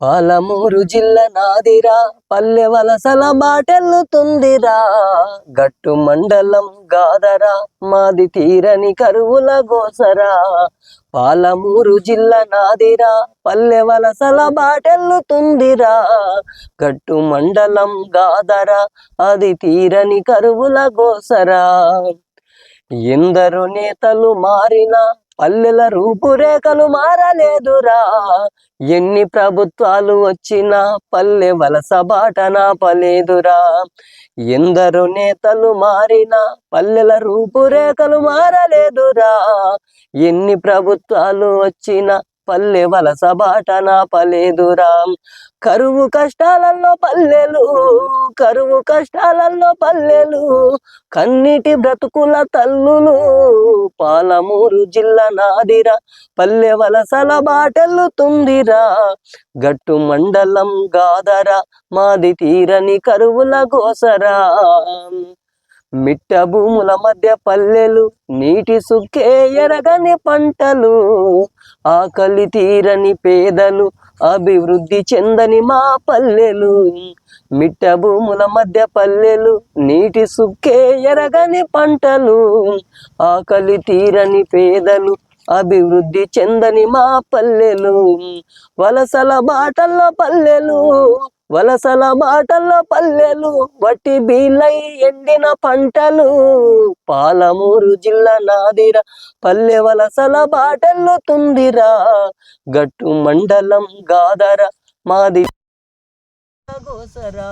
పాలమూరు జిల్లా నాదిరా పల్లె వలసల బాటెల్లుతుందిరా. గట్టు మండలం గాదరా మాది తీరని కరువుల గోసరా. పాలమూరు జిల్లా నాదిరా పల్లె వలసల బాటెల్లుతుందిరా. గట్టు మండలం గాదరా అది తీరని కరువుల గోసరా. ఎందరు నేతలు మారినా పల్లెల రూపురేఖలు మారలేదురా. ఎన్ని ప్రభుత్వాలు వచ్చినా పల్లె వలస బాట పలేదురా ఎందరు నేతలు మారినా పల్లెల రూపురేఖలు మారలేదురా. ఎన్ని ప్రభుత్వాలు వచ్చినా పల్లె వలస బాట నాపలేదురా కరువు కష్టాలలో పల్లెలు కరువు కష్టాలలో పల్లెలు. కన్నీటి బ్రతుకుల తల్లులు పాలమూరు జిల్లా నాదిరా. పల్లె వలసల బాటెల్లుతుందిరా గట్టు మండలం గాదరా. మాది తీరని కరువుల గోసరా. మిట్ట భూముల మధ్య పల్లెలు నీటి సుక్కే ఎరగని పంటలు ఆకలి తీరని పేదలు అభివృద్ధి చెందని మా పల్లెలు. మిట్ట భూముల మధ్య పల్లెలు నీటి సుక్కే ఎరగని పంటలు ఆకలి తీరని పేదలు అభివృద్ధి చెందని మా పల్లెలు. వలసల బాటల్లో పల్లెలు వలసల బాటల్లో పల్లెలు వట్టి బీలై ఎండిన పంటలు. పాలమూరు జిల్లా నాదిర పల్లె వలసల బాటల్లో తుందిరా. గట్టు మండలం గాదర మాది గోసరా.